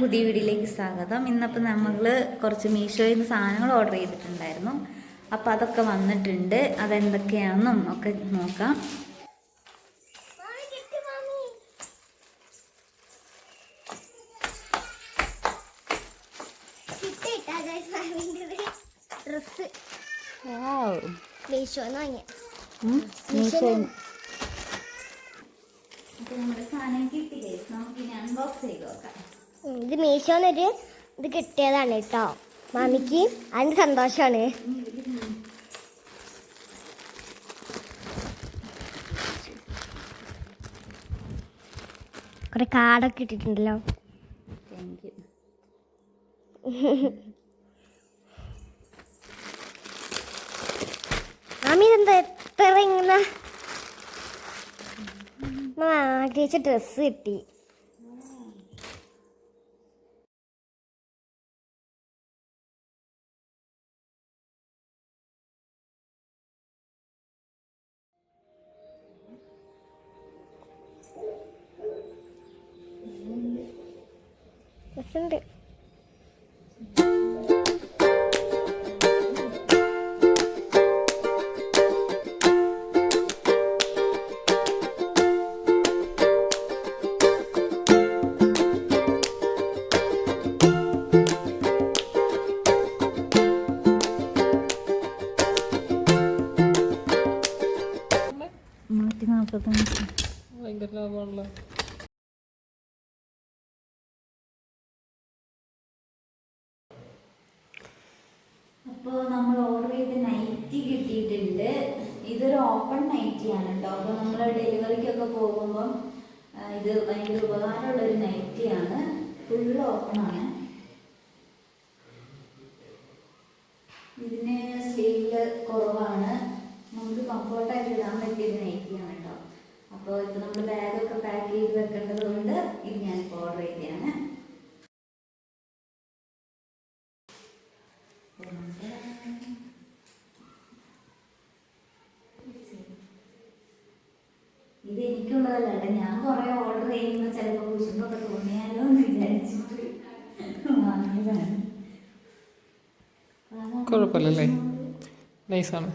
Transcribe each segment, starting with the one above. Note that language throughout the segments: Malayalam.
പുതിയ വീഡിയോയിലേക്ക് സ്വാഗതം. ഇന്നപ്പോൾ നമ്മൾ കുറച്ച് മീഷോയിൽ നിന്ന് സാധനങ്ങൾ ഓർഡർ ചെയ്തിട്ടുണ്ടായിരുന്നു. അപ്പോൾ അതൊക്കെ വന്നിട്ടുണ്ട്. അതെന്തൊക്കെയാണെന്നും ഒക്കെ നോക്കാം. ഡ്രസ് മീഷോ മീഷോയിൽ അപ്പോൾ നമ്മുടെ സാധനം കിട്ടിയില്ലേ നമുക്ക് ഇനി അൺബോക്സ് ചെയ്ത് നോക്കാം. ഇത് മീഷോന്നൊരു ഇത് കിട്ടിയതാണ് കേട്ടോ. മാമിക്ക് അതിന് സന്തോഷമാണ് കുറെ കാർഡൊക്കെ ഇട്ടിട്ടുണ്ടല്ലോ. താങ്ക് യു മാമി ഇതെന്താ എത്ര ഇങ്ങനെ ആഗ്രഹിച്ച ഡ്രസ്സ് കിട്ടി. ഡ്രസ്സുണ്ട് അപ്പോൾ നമ്മൾ ഓർഡർ ചെയ്ത നൈറ്റി കിട്ടിയിട്ടുണ്ട്. ഇതൊരു ഓപ്പൺ നൈറ്റിയാണ് കേട്ടോ അപ്പോൾ നമ്മൾ ഡെലിവറിക്കൊക്കെ പോകുമ്പം ഇത് ഭയങ്കര ഉപകാരമുള്ള ഒരു നൈറ്റിയാണ് ഫുൾ ഓപ്പൺ ആണ്. ഇതിന് സ്ലീവിൽ കുറവാണ്. നമുക്ക് കംഫർട്ടായിട്ട് ഇടാൻ പറ്റിയ ഒരു നൈറ്റിയാണ് കേട്ടോ അപ്പോൾ ഇപ്പോൾ നമ്മൾ ബാഗൊക്കെ പാക്ക് ചെയ്ത് വെക്കേണ്ടതുകൊണ്ട് ഇത് ഞാനിപ്പോൾ ഓർഡർ ചെയ്തതാണ് ഇത് എനിക്കുള്ളതല്ല കേട്ടോ ഞാൻ കുറെ ഓർഡർ ചെയ്യുമ്പോൾ ചിലപ്പോൾ കുശുമ്പൊക്കെ തോന്നിയാലോ എന്ന് വിചാരിച്ചിട്ട് വാങ്ങിയതാണ് കുഴപ്പമില്ലല്ലേ? നൈസാണ്.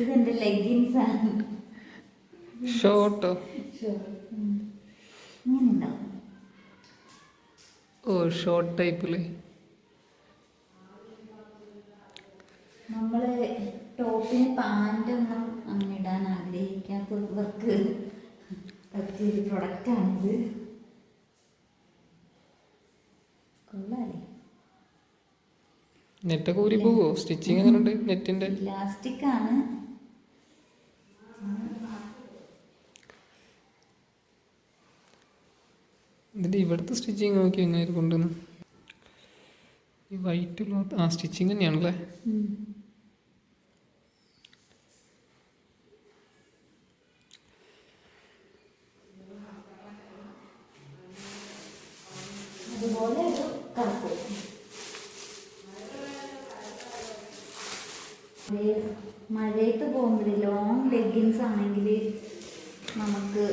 ഇതെന്റെ ലെഗിൻസ് ആണ് ഷോർട്ടോ ഓ ഷോർട്ട് ടൈപ്പിൽ. നമ്മൾ ടോപ്പിന് പാന്റ് ഒന്നും അങ്ങനെ ഇടാൻ ആഗ്രഹിക്കാത്തവർക്ക് പറ്റിയൊരു പ്രൊഡക്റ്റാണിത് കൊള്ളാലേ. നെറ്റ് കൂരി പോവോ? സ്റ്റിച്ചിങ് എങ്ങനെ ഉണ്ട് നെറ്റിന്റെ? ഇലാസ്റ്റിക് ആണ്. ഇതിന്റെ ഇവിടുത്തെ സ്റ്റിച്ചിങ് നോക്കി എങ്ങനെ കൊണ്ടുവന്നു ഈ വൈറ്റ് ക്ലോത്ത് ആ സ്റ്റിച്ചിങ് തന്നെയാണല്ലേ? മഴയത്ത് പോകുന്നത് ലോങ് ലെഗിങ്സ് ആണെങ്കിൽ നമുക്ക്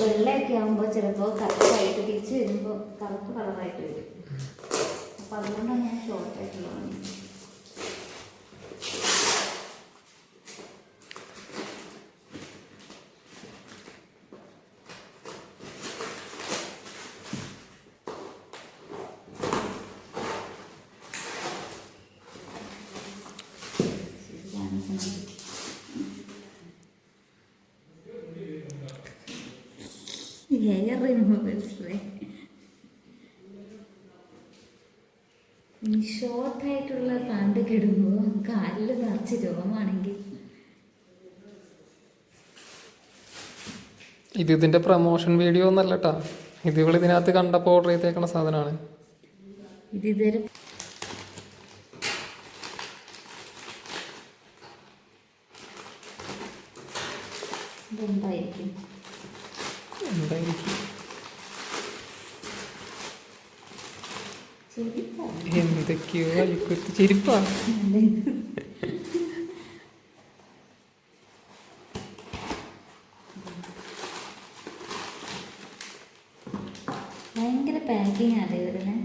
വെള്ളയൊക്കെ ആകുമ്പോൾ ചിലപ്പോൾ കറുപ്പായിട്ട് തിരിച്ച് വരുമ്പോൾ കറുപ്പ് കളറായിട്ട് വരും. അപ്പോൾ അതുകൊണ്ടാണ് ഞാൻ ഷോർട്ടായിട്ടുള്ള ഹെയർ റിമൂവൽ സ്പ്രേ ഷോർട്ടായിട്ടുള്ള പാണ്ട് കിടുമ്പോൾ കാലിൽ നിറച്ച് രോഗമാണെങ്കിൽ ഇത് ഇതിന്റെ പ്രൊമോഷൻ വീഡിയോ ഒന്നല്ല കേട്ടാ ഇത് ഇവൾ ഇതിനകത്ത് കണ്ടപ്പോൾ ഓർഡർ ചെയ്തേക്കണ സാധനമാണ് ഇത് ഇതൊരു ഇതെന്തായിരിക്കും? എന്തായിരിക്കും എന്തൊക്കെയോ വലിക്കുത്ത് ചെരുപ്പാണ് ഭയങ്കര പാക്കിംഗ് അല്ലേ ഇതിന്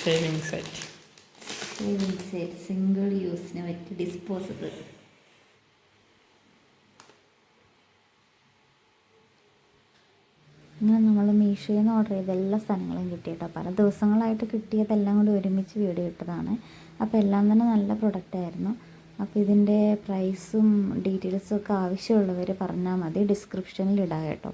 സേവിങ് സെറ്റ് സിംഗിൾ യൂസിന് പറ്റി ഡിസ്പോസിബിൾ ഇങ്ങനെ നമ്മൾ മീഷോയിൽ നിന്ന് ഓർഡർ ചെയ്ത എല്ലാ സാധനങ്ങളും കിട്ടി കേട്ടോ പല ദിവസങ്ങളായിട്ട് കിട്ടിയതെല്ലാം കൂടി ഒരുമിച്ച് വീഡിയോ ഇട്ടതാണ്. അപ്പോൾ എല്ലാം തന്നെ നല്ല പ്രൊഡക്റ്റ് ആയിരുന്നു. അപ്പോൾ ഇതിന്റെ പ്രൈസും ഡീറ്റെയിൽസും ഒക്കെ ആവശ്യമുള്ളവർ പറഞ്ഞാൽ മതി. ഡിസ്ക്രിപ്ഷനിൽ ഇടാം കേട്ടോ.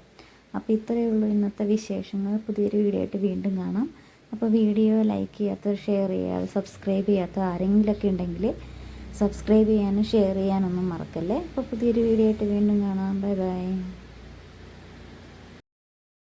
അപ്പോൾ ഇത്രയേ ഉള്ളൂ ഇന്നത്തെ വിശേഷങ്ങൾ. പുതിയൊരു വീഡിയോ ആയിട്ട് വീണ്ടും കാണാം. അപ്പോൾ വീഡിയോ ലൈക്ക് ചെയ്യാത്തവർ ഷെയർ ചെയ്യാതെ സബ്സ്ക്രൈബ് ചെയ്യാത്ത ആരെങ്കിലുമൊക്കെ ഉണ്ടെങ്കിൽ സബ്സ്ക്രൈബ് ചെയ്യാനും ഷെയർ ചെയ്യാനൊന്നും മറക്കല്ലേ? അപ്പോൾ പുതിയൊരു വീഡിയോ ആയിട്ട് വീണ്ടും കാണാം. Bye bye